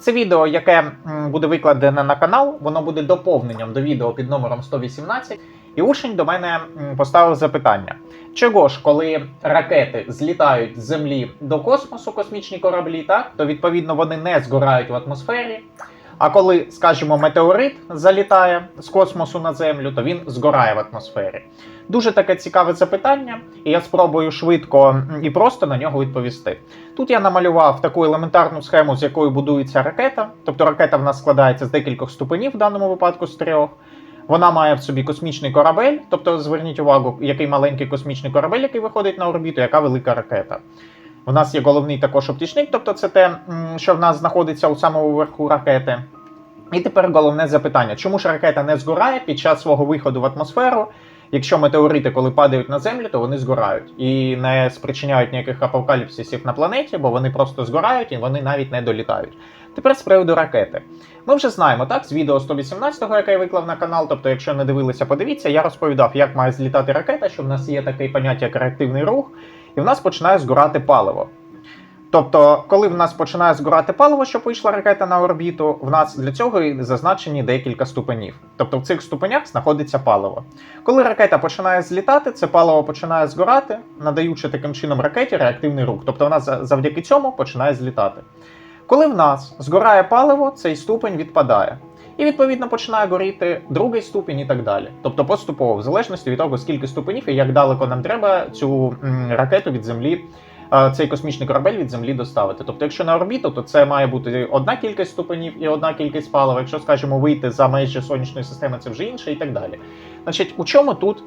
Це відео, яке буде викладене на канал, воно буде доповненням до відео під номером 118. І учень до мене поставив запитання: чого ж, коли ракети злітають з Землі до космосу, космічні кораблі, так то відповідно вони не згорають в атмосфері. А коли, скажімо, метеорит залітає з космосу на землю, то він згорає в атмосфері. Дуже таке цікаве запитання, і я спробую швидко і просто на нього відповісти. Тут я намалював таку елементарну схему, з якою будується ракета. Тобто ракета в нас складається з декількох ступенів, в даному випадку з трьох. Вона має в собі космічний корабель, тобто зверніть увагу, який маленький космічний корабель, який виходить на орбіту, яка велика ракета. У нас є головний також оптічник, тобто це те, що в нас знаходиться у самому верху ракети. І тепер головне запитання: чому ж ракета не згорає під час свого виходу в атмосферу? Якщо метеорити, коли падають на землю, то вони згорають і не спричиняють ніяких апокаліпсисів на планеті, бо вони просто згорають і вони навіть не долітають. Тепер з приводу ракети. Ми вже знаємо так з відео 118-го, яке я виклав на канал. Тобто, якщо не дивилися, подивіться, я розповідав, як має злітати ракета, що в нас є таке поняття як реактивний рух, і в нас починає згорати паливо. Тобто, коли в нас починає згорати паливо, щоб вийшла ракета на орбіту, в нас для цього і зазначені декілька ступенів. Тобто в цих ступенях знаходиться паливо. Коли ракета починає злітати, це паливо починає згорати, надаючи таким чином ракеті реактивний рух. Тобто вона за- завдяки цьому починає злітати. Коли в нас згорає паливо, цей ступень відпадає. І відповідно починає горіти другий ступінь і так далі. Тобто поступово, в залежності від того, скільки ступенів і як далеко нам треба цю ракету від землі е, цей космічний корабель від землі доставити. Тобто, якщо на орбіту, то це має бути одна кількість ступенів і одна кількість палива. Якщо, скажімо, вийти за межі сонячної системи, це вже інше і так далі. Значить, у чому тут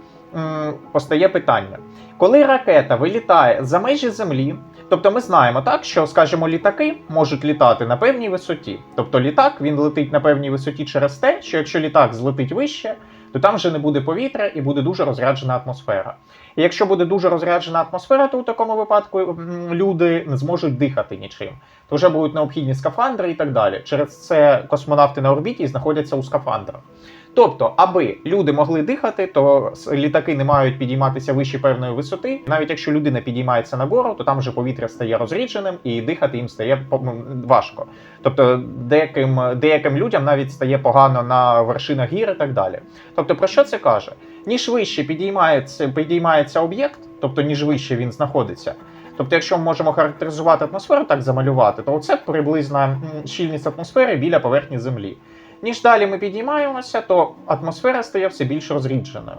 постає питання? Коли ракета вилітає за межі Землі, тобто ми знаємо так, що, скажімо, літаки можуть літати на певній висоті. Тобто літак він летить на певній висоті через те, що якщо літак злетить вище, то там вже не буде повітря і буде дуже розряджена атмосфера. І якщо буде дуже розряджена атмосфера, то у такому випадку люди не зможуть дихати нічим. То вже будуть необхідні скафандри і так далі. Через це космонавти на орбіті знаходяться у скафандрах. Тобто, аби люди могли дихати, то літаки не мають підійматися вище певної висоти. Навіть якщо людина підіймається нагору, то там вже повітря стає розрідженим і дихати їм стає важко. Тобто, деяким, деяким людям навіть стає погано на вершинах гір і так далі. Тобто, про що це каже? Ніж вище підіймається, підіймається об'єкт, тобто ніж вище він знаходиться. Тобто, якщо ми можемо характеризувати атмосферу, так замалювати, то це приблизна щільність атмосфери біля поверхні Землі. Ніж далі ми підіймаємося, то атмосфера стає все більш розрідженою.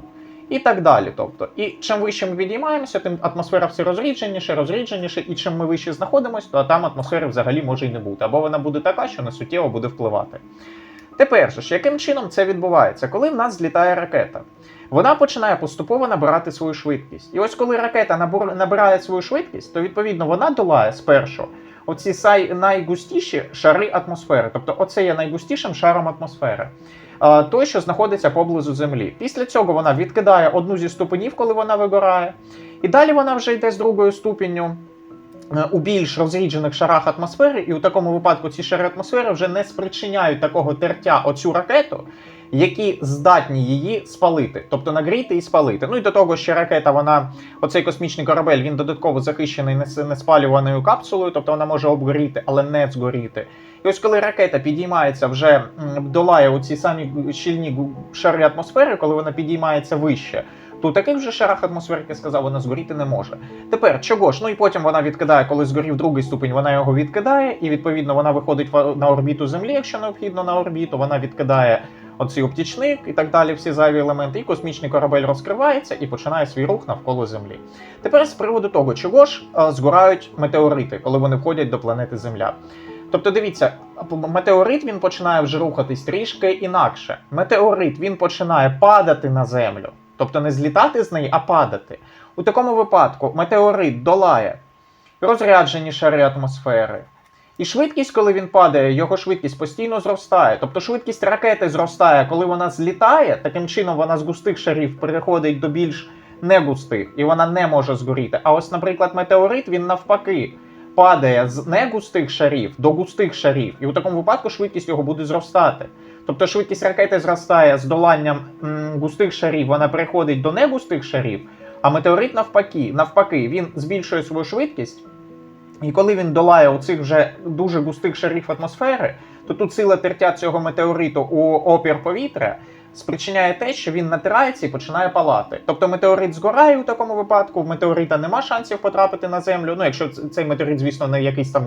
І так далі. Тобто, і чим вище ми підіймаємося, тим атмосфера все розрідженіше, розрідженіше, і чим ми вище знаходимося, то там атмосфери взагалі може й не бути. Або вона буде така, що не суттєво буде впливати. Тепер ж, яким чином це відбувається? Коли в нас злітає ракета, вона починає поступово набирати свою швидкість. І ось коли ракета набирає свою швидкість, то відповідно вона долає спершу оці сай- найгустіші шари атмосфери. Тобто, оце є найгустішим шаром атмосфери. Той, що знаходиться поблизу Землі. Після цього вона відкидає одну зі ступенів, коли вона вигорає. І далі вона вже йде з другою ступінню у більш розріджених шарах атмосфери, і у такому випадку ці шари атмосфери вже не спричиняють такого тертя оцю ракету, які здатні її спалити, тобто нагріти і спалити. Ну і до того, що ракета, вона, оцей космічний корабель, він додатково захищений неспалюваною капсулою, тобто вона може обгоріти, але не згоріти. І ось коли ракета підіймається, вже долає оці самі щільні шари атмосфери, коли вона підіймається вище. То у таких же шарах атмосфери, сказав, вона згоріти не може. Тепер чого ж? Ну і потім вона відкидає, коли згорів другий ступінь, вона його відкидає, і відповідно вона виходить на орбіту Землі, якщо необхідно на орбіту. Вона відкидає оцей оптічник і так далі, всі зайві елементи. І космічний корабель розкривається і починає свій рух навколо Землі. Тепер з приводу того, чого ж е, згорають метеорити, коли вони входять до планети Земля. Тобто, дивіться, метеорит він починає вже рухатись трішки інакше. Метеорит він починає падати на землю, тобто не злітати з неї, а падати. У такому випадку метеорит долає розряджені шари атмосфери. І швидкість, коли він падає, його швидкість постійно зростає. Тобто швидкість ракети зростає, коли вона злітає, таким чином вона з густих шарів переходить до більш негустих, і вона не може згоріти. А ось, наприклад, метеорит він навпаки падає з негустих шарів до густих шарів, і у такому випадку швидкість його буде зростати. Тобто швидкість ракети зростає з доланням м, густих шарів, вона переходить до негустих шарів, а метеорит навпаки, навпаки, він збільшує свою швидкість І коли він долає оцих вже дуже густих шарів атмосфери, то тут сила тертя цього метеориту у опір повітря спричиняє те, що він натирається і починає палати. Тобто метеорит згорає у такому випадку, в метеорита нема шансів потрапити на землю. Ну, якщо цей метеорит, звісно, не якийсь там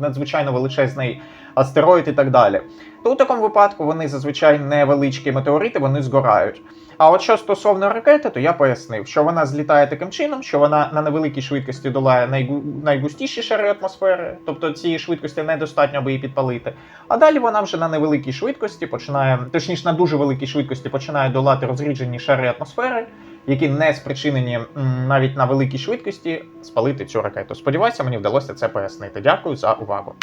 надзвичайно величезний астероїд і так далі. То у такому випадку вони зазвичай невеличкі метеорити, вони згорають. А от що стосовно ракети, то я пояснив, що вона злітає таким чином, що вона на невеликій швидкості долає найгу... найгустіші шари атмосфери, тобто цієї швидкості недостатньо, аби її підпалити. А далі вона вже на невеликій швидкості починає, точніше на дуже великій швидкості починає долати розріджені шари атмосфери, які не спричинені навіть на великій швидкості спалити цю ракету. Сподіваюся, мені вдалося це пояснити. Дякую за увагу.